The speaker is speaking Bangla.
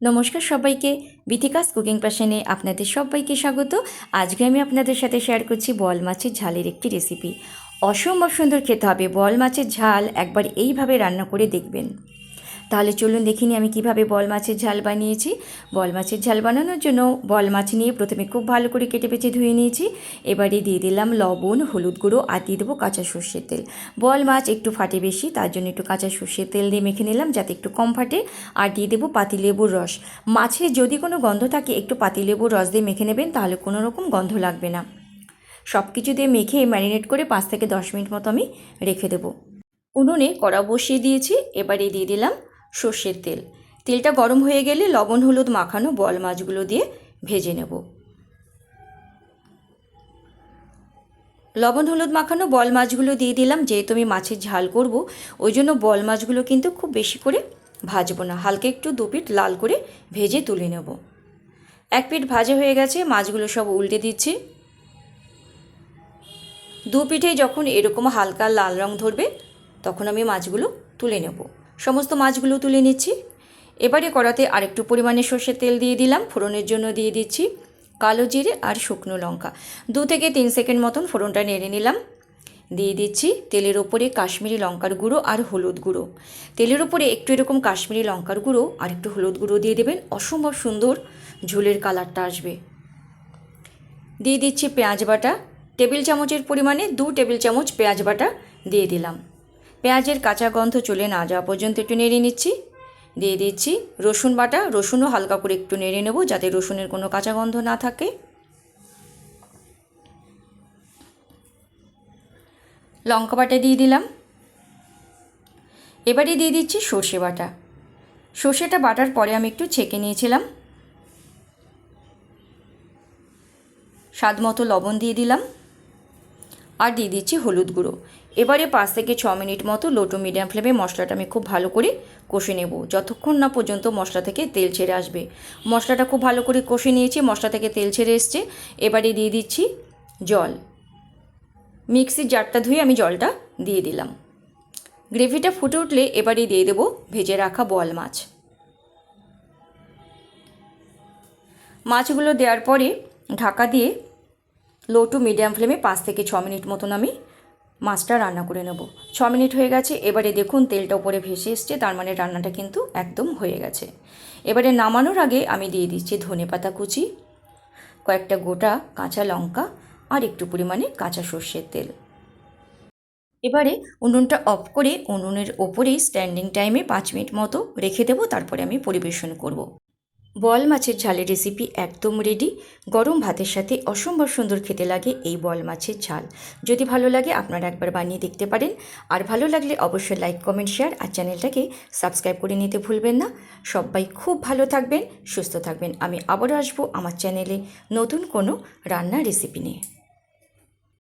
নমস্কার সবাইকে। বিথিকাস কুকিং প্যাশনে আপনাদের সবাইকে স্বাগত। আজকে আমি আপনাদের সাথে শেয়ার করছি বল মাছের ঝালের একটি রেসিপি অসম্ভব সুন্দর খেতে হবে বল মাছের ঝাল, একবার এইভাবে রান্না করে দেখবেন। তাহলে চলুন দেখিনি আমি কীভাবে বল মাছের ঝাল বানিয়েছি। বল মাছের ঝাল বানানোর জন্য বল মাছ নিয়ে প্রথমে খুব ভালো করে কেটে পেঁচে ধুয়ে নিয়েছি। এবারে দিয়ে দিলাম লবণ, হলুদ গুঁড়ো আর দিয়ে দেবো কাঁচা সর্ষের তেল। বল মাছ একটু ফাটে বেশি, তার জন্য একটু কাঁচা সর্ষের তেল দিয়ে মেখে নিলাম যাতে একটু কম ফাটে আর দিয়ে দেবো পাতিলেবুর রস। মাছে যদি কোনো গন্ধ থাকে একটু পাতিলেবুর রস দিয়ে মেখে নেবেন, তাহলে কোনো রকম গন্ধ লাগবে না। সব কিছু দিয়ে মেখে ম্যারিনেট করে পাঁচ থেকে দশ মিনিট মতো আমি রেখে দেবো। উনুনে কড়া বসিয়ে দিয়েছি, এবারে দিয়ে দিলাম সর্ষের তেল। তেলটা গরম হয়ে গেলে লবণ, হলুদ মাখানো বল মাছগুলো দিয়ে ভেজে নেব। লবণ, হলুদ মাখানো বল মাছগুলো দিয়ে দিলাম, যেহেতু আমি মাছের ঝাল করব, ওই জন্য বল মাছগুলো কিন্তু খুব বেশি করে ভাজবো না। হালকা একটু দু পিঠ লাল করে ভেজে তুলে নেব। এক পিঠ ভাজা হয়ে গেছে, মাছগুলো সব উল্টে দিচ্ছি। দু পিঠে যখন এরকম হালকা লাল রং ধরবে, তখন আমি মাছগুলো তুলে নেব। সমস্ত মাছগুলো তুলে নিচ্ছি। এবারে কড়াতে আরেকটু পরিমাণে সর্ষের তেল দিয়ে দিলাম, ফোড়নের জন্য দিয়ে দিচ্ছি কালো জিরে আর শুকনো লঙ্কা। দু থেকে তিন সেকেন্ড মতন ফোড়নটা নেড়ে নিলাম। দিয়ে দিচ্ছি তেলের ওপরে কাশ্মীরি লঙ্কার গুঁড়ো আর হলুদ গুঁড়ো। তেলের ওপরে একটু এরকম কাশ্মীরি লঙ্কার গুঁড়ো আর একটু হলুদ গুঁড়ো দিয়ে দেবেন, অসম্ভব সুন্দর ঝোলের কালারটা আসবে। দিয়ে দিচ্ছি পেঁয়াজ বাটা। টেবিল চামচের পরিমাণে দু টেবিল চামচ পেঁয়াজ বাটা দিয়ে দিলাম। পেঁয়াজের কাঁচা গন্ধ চলে না যাওয়া পর্যন্ত একটু নেড়ে নিচ্ছি। দিয়ে দিচ্ছি রসুন বাটা, রসুনও হালকা করে একটু নেড়ে নেব যাতে রসুনের কোনো কাঁচা গন্ধ না থাকে। লঙ্কা বাটা দিয়ে দিলাম। এবারে দিয়ে দিচ্ছি সর্ষে বাটা। সর্ষেটা বাটার পরে আমি একটু ছেঁকে নিয়েছিলাম। স্বাদ মতো লবণ দিয়ে দিলাম। আর দিয়ে দিচ্ছি হলুদ গুঁড়ো। এবারে পাঁচ থেকে ছ মিনিট মতো লো টু মিডিয়াম ফ্লেমে মশলাটা আমি খুব ভালো করে কষে নেব। যতক্ষণ না পর্যন্ত মশলা থেকে তেল ছেড়ে আসবে। মশলাটা খুব ভালো করে কষে নিয়েছি, মশলা থেকে তেল ছেড়ে এসছে। এবারে দিয়ে দিচ্ছি জল। মিক্সির জারটা ধুয়ে আমি জলটা দিয়ে দিলাম। গ্রেভিটা ফুটে উঠলে এবারে দিয়ে দেবো ভেজে রাখা বল মাছ। মাছগুলো দেওয়ার পরে ঢাকা দিয়ে লো টু মিডিয়াম ফ্লেমে পাঁচ থেকে ছ মিনিট মতন আমি মাছটা রান্না করে নেব। ছ মিনিট হয়ে গেছে, এবারে দেখুন তেলটা উপরে ভেসে এসছে, তার মানে রান্নাটা কিন্তু একদম হয়ে গেছে। এবারে নামানোর আগে আমি দিয়ে দিচ্ছি ধনে পাতা কুচি, কয়েকটা গোটা কাঁচা লঙ্কা আর একটু পরিমাণে কাঁচা সর্ষের তেল। এবারে উনুনটা অফ করে উনুনের ওপরেই স্ট্যান্ডিং টাইমে পাঁচ মিনিট মতো রেখে দেবো, তারপরে আমি পরিবেশন করব। বল মাছের ঝালের রেসিপি একদম রেডি গরম ভাতের সাথে অসম্ভব সুন্দর খেতে লাগে এই বল মাছের ঝাল। যদি ভালো লাগে আপনারা একবার বানিয়ে দেখতে পারেন। আর ভালো লাগলে অবশ্যই লাইক কমেন্ট শেয়ার আর চ্যানেলটাকে সাবস্ক্রাইব করে নিতে ভুলবেন না। সবাই খুব ভালো থাকবেন, সুস্থ থাকবেন। আমি আবারও আসব আমার চ্যানেলে নতুন কোনো রান্নার রেসিপি নিয়ে।